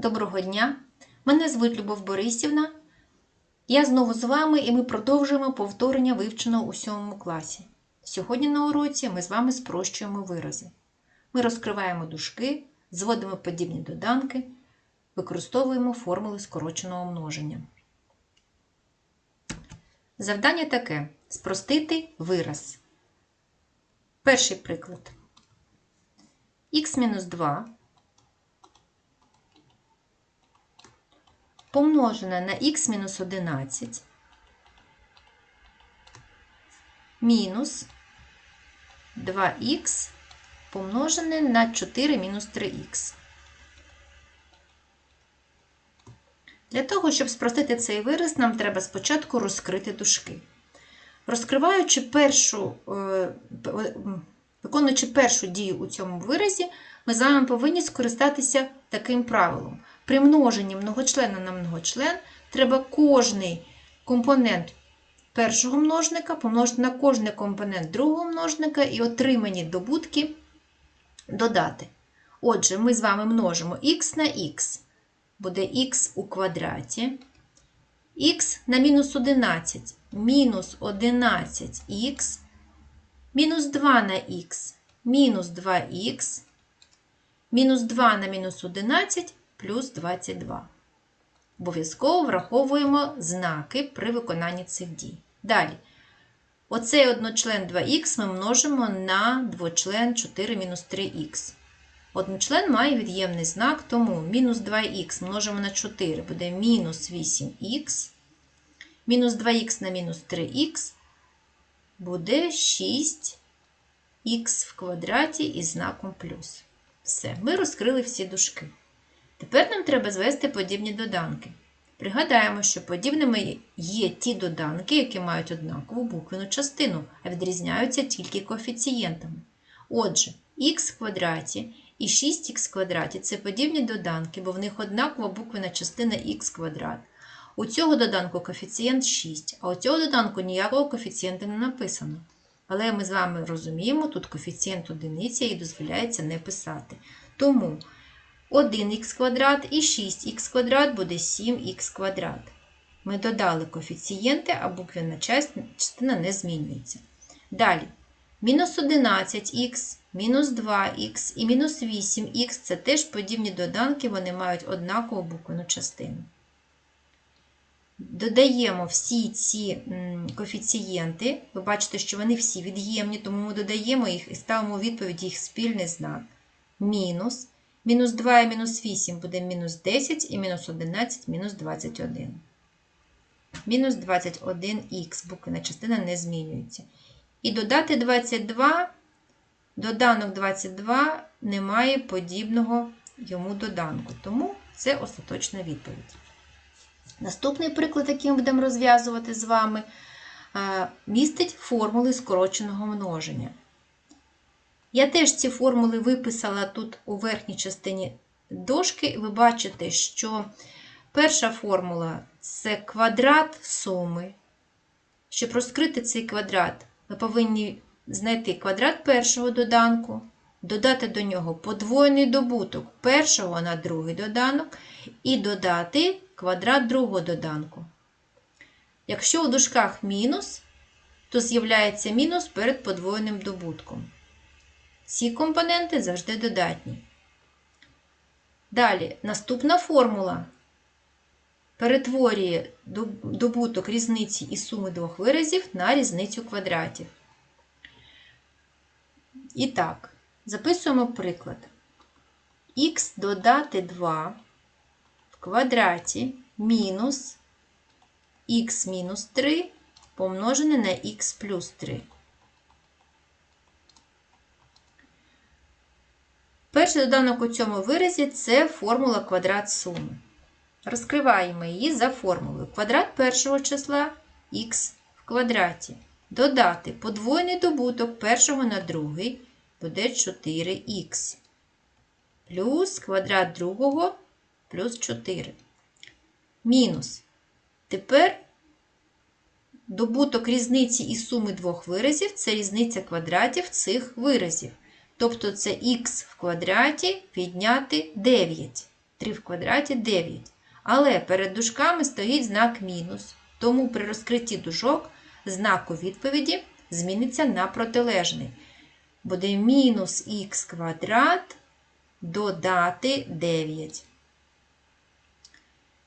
Доброго дня! Мене звуть Любов Борисівна. Я знову з вами і ми продовжуємо повторення вивченого у 7 класі. Сьогодні на уроці ми з вами спрощуємо вирази. Ми розкриваємо дужки, зводимо подібні доданки, використовуємо формули скороченого множення. Завдання таке: спростити вираз. Перший приклад. х-2 помножене на х-11 мінус 2х помножене на 4 мінус 3х. Для того, щоб спростити цей вираз, нам треба спочатку розкрити дужки. Розкриваючи першу, е, виконуючи першу дію у цьому виразі, ми з вами повинні скористатися таким правилом. При множенні многочлена на многочлен треба кожний компонент першого множника помножити на кожний компонент другого множника і отримані добутки додати. Отже, ми з вами множимо х на х, буде х у квадраті, х на мінус 11, мінус 11х, мінус 2 на х, мінус 2х, мінус 2 на мінус 11 плюс 22. Обов'язково враховуємо знаки при виконанні цих дій. Далі. Оцей одночлен 2х ми множимо на двочлен 4 мінус 3х. Одночлен має від'ємний знак, тому мінус 2х множимо на 4 буде мінус 8х. Мінус 2х на мінус 3х буде 6х в квадраті із знаком плюс. Все, ми розкрили всі дужки. Тепер нам треба звести подібні доданки. Пригадаємо, що подібними є ті доданки, які мають однакову буквену частину, а відрізняються тільки коефіцієнтами. Отже, х в квадраті і 6х в квадраті це подібні доданки, бо в них однакова буквена частина х квадрат. У цього доданку коефіцієнт 6, а у цього доданку ніякого коефіцієнта не написано. Але ми з вами розуміємо, тут коефіцієнт одиниця і дозволяється не писати. Тому 1х квадрат і 6х квадрат буде 7х квадрат. Ми додали коефіцієнти, а буквена частина не змінюється. Далі, мінус 11х, мінус 2х і мінус 8х це теж подібні доданки, вони мають однакову буквену частину. Додаємо всі ці коефіцієнти. Ви бачите, що вони всі від'ємні, тому ми додаємо їх і ставимо у відповідь їх спільний знак. Мінус. Мінус 2 і мінус 8 буде мінус 10 і мінус 11 мінус 21. Мінус 21х, буквена частина не змінюється. І додати 22, доданок 22 немає подібного йому доданку. Тому це остаточна відповідь. Наступний приклад, який ми будемо розв'язувати з вами, містить формули скороченого множення. Я теж ці формули виписала тут у верхній частині дошки, ви бачите, що перша формула це квадрат суми. Щоб розкрити цей квадрат, ми повинні знайти квадрат першого доданку, додати до нього подвоєний добуток першого на другий доданок, і додати квадрат другого доданку. Якщо у дужках мінус, то з'являється мінус перед подвоєним добутком. Ці компоненти завжди додатні. Далі, наступна формула перетворює добуток різниці і суми двох виразів на різницю квадратів. І так, записуємо приклад. Х додати 2 в квадраті мінус х мінус 3 помножене на х плюс 3. Перший доданок у цьому виразі це формула квадрат суми. Розкриваємо її за формулою. Квадрат першого числа х в квадраті. Додати подвоєний добуток першого на другий буде 4х. Плюс квадрат другого плюс 4. Мінус. Тепер добуток різниці і суми двох виразів це різниця квадратів цих виразів. Тобто це х в квадраті підняти 9. 3 в квадраті 9. Але перед дужками стоїть знак мінус. Тому при розкритті дужок знак у відповіді зміниться на протилежний. Буде мінус х квадрат додати 9.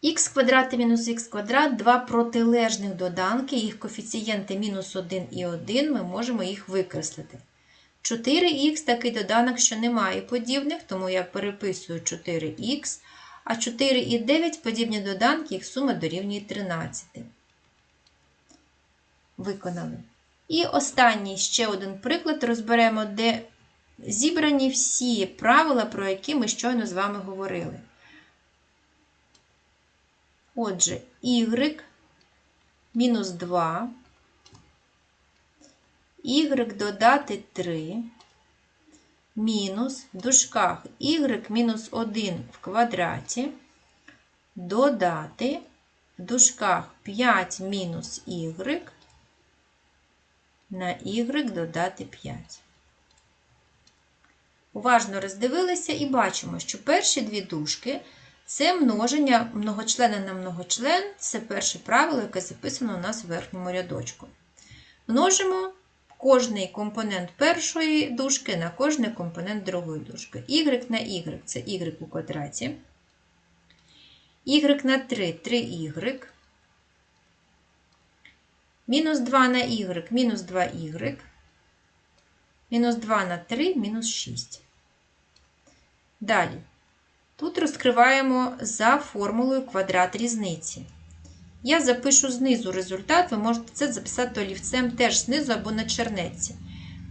х квадрат і мінус х квадрат два протилежних доданки, їх коефіцієнти мінус 1 і 1, ми можемо їх викреслити. 4х такий доданок, що немає подібних, тому я переписую 4х, а 4 і 9 подібні доданки, їх сума дорівнює 13. Виконали. І останній ще один приклад розберемо, де зібрані всі правила, про які ми щойно з вами говорили. Отже, y мінус 2, y додати 3, мінус в дужках y мінус 1 в квадраті, додати в дужках 5 мінус y на y додати 5. Уважно роздивилися і бачимо, що перші дві дужки це множення многочлена на многочлен, це перше правило, яке записано у нас в верхньому рядочку. Множимо кожний компонент першої дужки на кожний компонент другої дужки. y на y це y у квадраті. y на 3 3y. Мінус 2 на y, мінус 2y. Мінус 2 на 3, мінус 6. Далі. Тут розкриваємо за формулою квадрат різниці. Я запишу знизу результат, ви можете це записати олівцем теж знизу або на чернеці.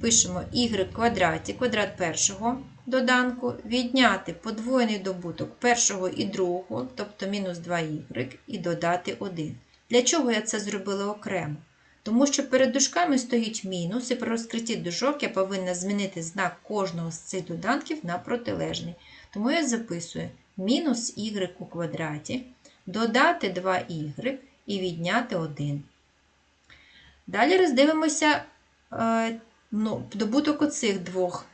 Пишемо y квадраті, квадрат першого доданку, відняти подвоєний добуток першого і другого, тобто мінус 2y, і додати 1. Для чого я це зробила окремо? Тому що перед дужками стоїть мінус, і при розкритті дужок я повинна змінити знак кожного з цих доданків на протилежний. Тому я записую мінус y у квадраті, додати 2y і відняти 1. Далі роздивимося е, ну, добуток оцих двох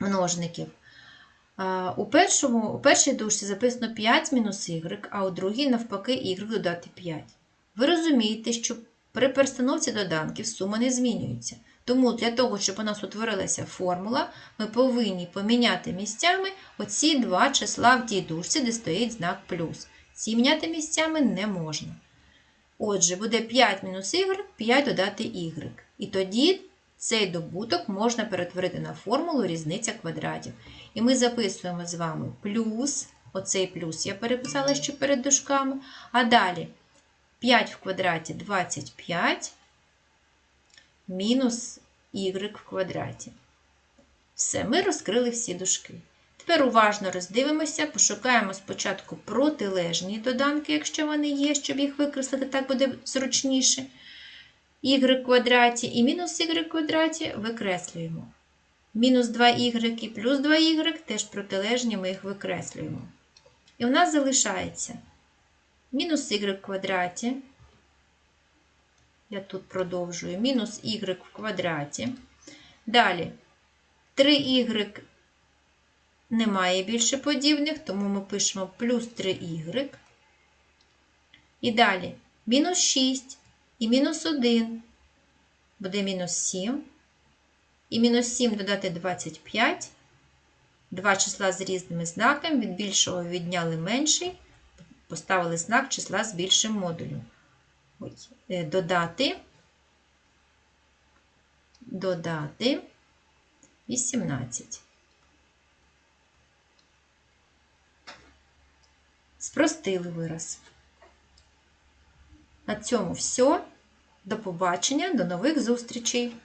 множників. Е, у першому, у першій дужці записано 5 мінус y, а у другій, навпаки, y додати 5. Ви розумієте, що при перестановці доданків сума не змінюється. Тому для того, щоб у нас утворилася формула, ми повинні поміняти місцями оці два числа в тій дужці, де стоїть знак плюс. Ці місцями не можна. Отже, буде 5 мінус y, 5 додати y. І тоді цей добуток можна перетворити на формулу різниця квадратів. І ми записуємо з вами плюс, оцей плюс я переписала ще перед дужками, а далі 5 в квадраті 25 мінус y в квадраті. Все, ми розкрили всі дужки. Тепер уважно роздивимося, пошукаємо спочатку протилежні доданки, якщо вони є, щоб їх викреслити, так буде зручніше. y квадраті і мінус y квадраті викреслюємо. Мінус 2y і плюс 2y теж протилежні, ми їх викреслюємо. І у нас залишається мінус y в квадраті. Я тут продовжую мінус y в квадраті. Далі 3y немає більше подібних, тому ми пишемо плюс 3y. І далі мінус 6 і мінус 1 буде мінус 7. І мінус 7 додати 25. Два числа з різними знаками, від більшого відняли менший, поставили знак числа з більшим модулем. Е, додати, додати 18. Спростили вираз. На цьому все. До побачення, до нових зустрічей!